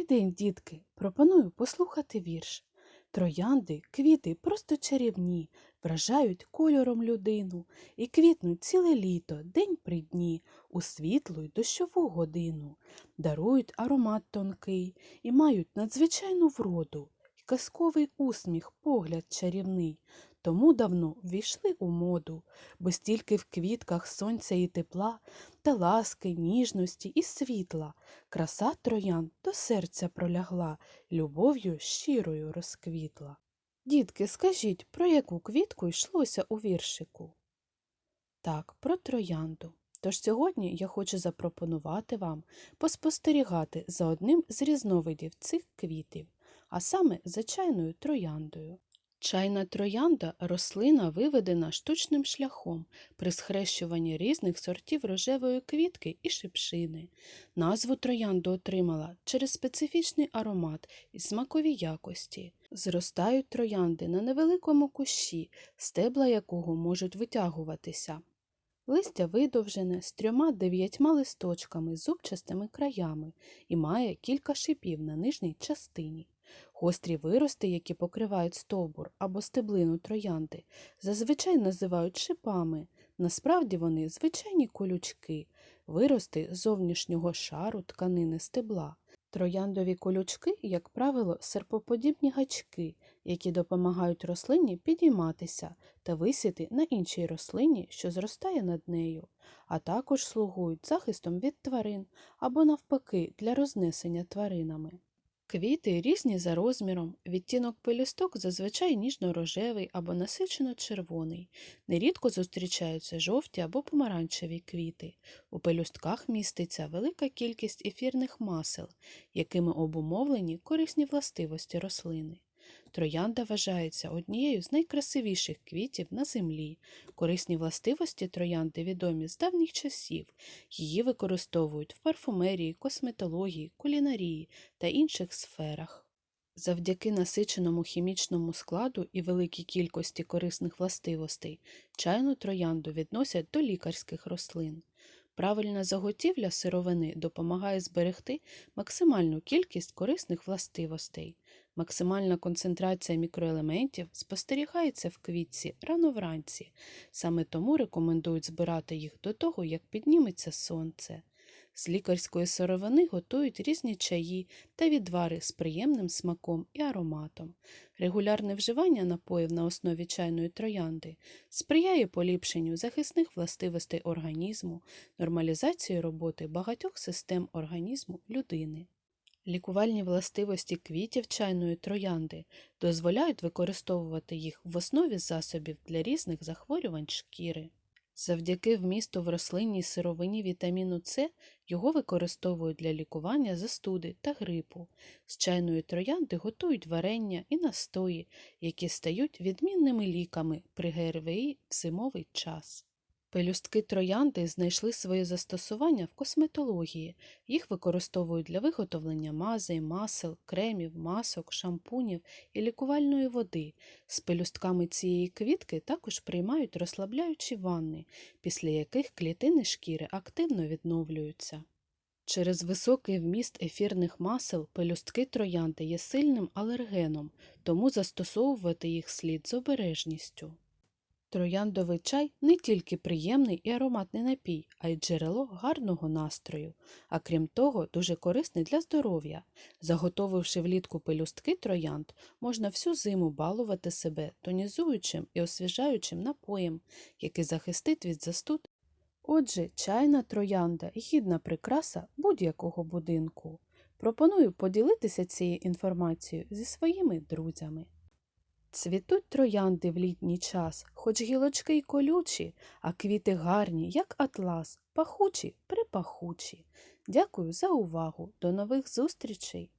Добрий день, дітки! Пропоную послухати вірш. Троянди, квіти просто чарівні, вражають кольором людину і квітнуть ціле літо, день при дні, у світлу й дощову годину, дарують аромат тонкий і мають надзвичайну вроду, й казковий усміх, погляд чарівний. Тому давно ввійшли у моду, бо стільки в квітках сонця і тепла, та ласки, ніжності і світла. Краса троян до серця пролягла, любов'ю щирою розквітла. Дітки, скажіть, про яку квітку йшлося у віршику? Так, про троянду. Тож сьогодні я хочу запропонувати вам поспостерігати за одним з різновидів цих квітів, а саме за чайною трояндою. Чайна троянда рослина виведена штучним шляхом при схрещуванні різних сортів рожевої квітки і шипшини. Назву троянду отримала через специфічний аромат і смакові якості. Зростають троянди на невеликому кущі, стебла якого можуть витягуватися. Листя видовжене з трьома дев'ятьма листочками з зубчастими краями і має кілька шипів на нижній частині. Гострі вирости, які покривають стовбур або стеблину троянди, зазвичай називають шипами. Насправді вони звичайні колючки, вирости зовнішнього шару тканини стебла. Трояндові колючки, як правило, серпоподібні гачки, які допомагають рослині підійматися та висіти на іншій рослині, що зростає над нею, а також слугують захистом від тварин або, навпаки, для рознесення тваринами. Квіти різні за розміром, відтінок пелюсток зазвичай ніжно-рожевий або насичено-червоний. Нерідко зустрічаються жовті або помаранчеві квіти. У пелюстках міститься велика кількість ефірних масел, якими обумовлені корисні властивості рослини. Троянда вважається однією з найкрасивіших квітів на землі. Корисні властивості троянди відомі з давніх часів. Її використовують в парфумерії, косметології, кулінарії та інших сферах. Завдяки насиченому хімічному складу і великій кількості корисних властивостей чайну троянду відносять до лікарських рослин. Правильна заготівля сировини допомагає зберегти максимальну кількість корисних властивостей. Максимальна концентрація мікроелементів спостерігається в квітці рано вранці, саме тому рекомендують збирати їх до того, як підніметься сонце. З лікарської сировини готують різні чаї та відвари з приємним смаком і ароматом. Регулярне вживання напоїв на основі чайної троянди сприяє поліпшенню захисних властивостей організму, нормалізації роботи багатьох систем організму людини. Лікувальні властивості квітів чайної троянди дозволяють використовувати їх в основі засобів для різних захворювань шкіри. Завдяки вмісту в рослинній сировині вітаміну С його використовують для лікування застуди та грипу. З чайної троянди готують варення і настої, які стають відмінними ліками при ГРВІ в зимовий час. Пелюстки троянди знайшли своє застосування в косметології. Їх використовують для виготовлення мазей, масел, кремів, масок, шампунів і лікувальної води. З пелюстками цієї квітки також приймають розслабляючі ванни, після яких клітини шкіри активно відновлюються. Через високий вміст ефірних масел пелюстки троянди є сильним алергеном, тому застосовувати їх слід з обережністю. Трояндовий чай не тільки приємний і ароматний напій, а й джерело гарного настрою, а крім того, дуже корисний для здоров'я. Заготовивши влітку пелюстки троянд, можна всю зиму балувати себе тонізуючим і освіжаючим напоєм, який захистить від застуд. Отже, чайна троянда гідна прикраса будь-якого будинку. Пропоную поділитися цією інформацією зі своїми друзями. Цвітуть троянди в літній час, хоч гілочки й колючі, а квіти гарні, як атлас, пахучі, припахучі. Дякую за увагу. До нових зустрічей!